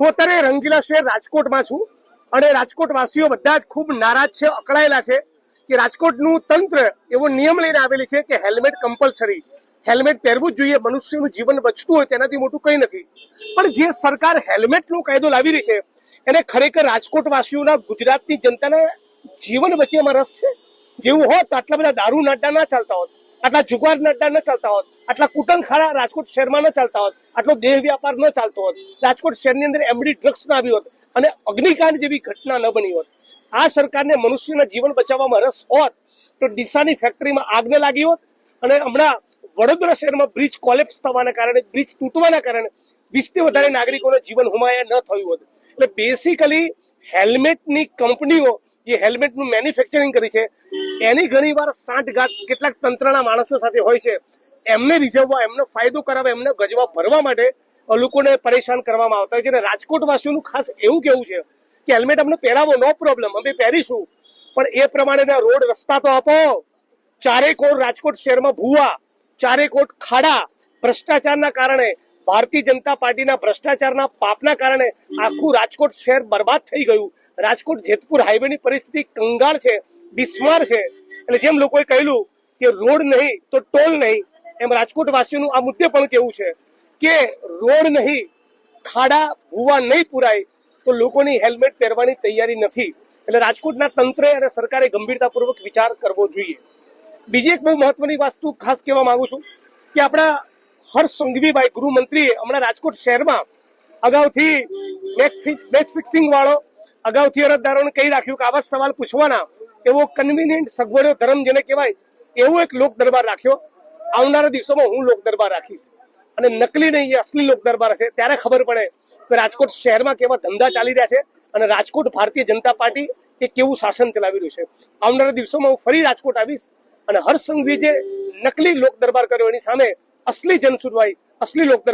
હું અત્યારે રંગીલા શહેર રાજકોટમાં છું અને રાજકોટ વાસીઓ બધા જ ખૂબ નારાજ છે, અકળાયેલા છે કે રાજકોટનું તંત્ર એવો નિયમ લઈને આવેલી છે કે હેલ્મેટ કમ્પલસરી હેલ્મેટ પહેરવું જ જોઈએ, મનુષ્યનું જીવન બચતું હોય તેનાથી મોટું કંઈ નથી. પણ જે સરકાર હેલ્મેટનો કાયદો લાવી રહી છે, એને ખરેખર રાજકોટ વાસીઓના ગુજરાતની જનતાને જીવન બચેમાં રસ છે? જેવું હોત, આટલા બધા દારૂ નાડા ના ચાલતા હોત. આટલા જુગાર નડ્ડા ન ચાલતા હોત. આટલા કુટનખાડા રાજકોટ શહેરમાં ન ચાલતા હોત. આટલો દેહ વ્યાપાર ન ચાલતો હોત. રાજકોટ શહેરની અંદર એમડી ડ્રગ્સ ના આવી હોત અને અગ્નિકાંડ જેવી ઘટના ન બની હોત. આ સરકારને મનુષ્યના જીવન બચાવવામાં રસ હોત તો ડીસાની ફેક્ટરીમાં આગ ન લાગી હોત અને હમણાં વડોદરા શહેરમાં બ્રિજ કોલેપ્સ થવાના કારણે, બ્રિજ તૂટવાના કારણે વીસથી વધારે નાગરિકોનું જીવન હુમાયા ન થયું હોત. એટલે બેસિકલી હેલ્મેટની કંપનીઓ જે હેલ્મેટનું મેન્યુફેક્ચરિંગ કરી છે. એની ઘણી વાર સાંઠગાંઠ કેટલાક તંત્રના માણસો સાથે હોય છે. એમને રીઝવવા, એમનો ફાયદો કરાવવા, એમને ગજવા ભરવા માટે લોકોને પરેશાન કરવામાં આવતા હોય છે. અને રાજકોટ ખાસ એવું કેવું છે કે હેલ્મેટ અમને પહેરાવો, નો પ્રોબ્લેમ અમે પહેરીશું. પણ એ પ્રમાણેના રોડ રસ્તા તો આપો. ચારે કોર રાજકોટ શહેરમાં ભૂવા ચારે કોટ ખાડા. ભ્રષ્ટાચારના કારણે, ભારતીય જનતા પાર્ટીના ભ્રષ્ટાચારના પાપના કારણે આખું રાજકોટ શહેર બરબાદ થઈ ગયું. રાજકોટ જેતપુર હાઈવેની પરિસ્થિતિ કંગાળ છે. બિસ્માર છે. એટલે જેમ લોકોએ કહેલું કે રોડ નહીં તો ટોલ નહીં, એમ રાજકોટ વાસીઓનું આ મુદ્દે પણ કેવું છે કે રોડ નહીં, ખાડા, ભૂવા નહીં પુરાય તો લોકોની હેલ્મેટ પહેરવાની તૈયારી નથી. એટલે રાજકોટના તંત્રે અને સરકારે ગંભીરતાપૂર્વક વિચાર કરવો જોઈએ. બીજી એક બહુ મહત્વની વસ્તુ ખાસ કહેવા માંગુ છું કે આપણા હર્ષ સંઘવીભાઈ ગૃહમંત્રીએ હમણાં રાજકોટ શહેરમાં અગાઉથી મેચ ફિક્સિંગ વાળો અગાઉથી અરજદારોને કહી રાખ્યું કે આવા સવાલ પૂછવાના. એવો કન્વિનિયન્ટ સગવડો ધર્મ જેને કહેવાય, એવો એક લોક દરબાર રાખ્યો. આવનારા દિવસોમાં હું લોક દરબાર રાખીશ. અને નકલી નહીં, એ અસલી લોક દરબાર હશે. ત્યારે ખબર પડે કે રાજકોટ શહેરમાં કેવા ધંધા ચાલી રહ્યા છે અને રાજકોટ ભારતીય જનતા પાર્ટી એ કેવું શાસન ચલાવી રહ્યું છે. આવનારા દિવસોમાં હું ફરી રાજકોટ આવીશ અને હર્ષ સંઘવીએ જે નકલી લોક દરબાર કર્યો, એની સામે અસલી જનસુનવાઈ, અસલી લોક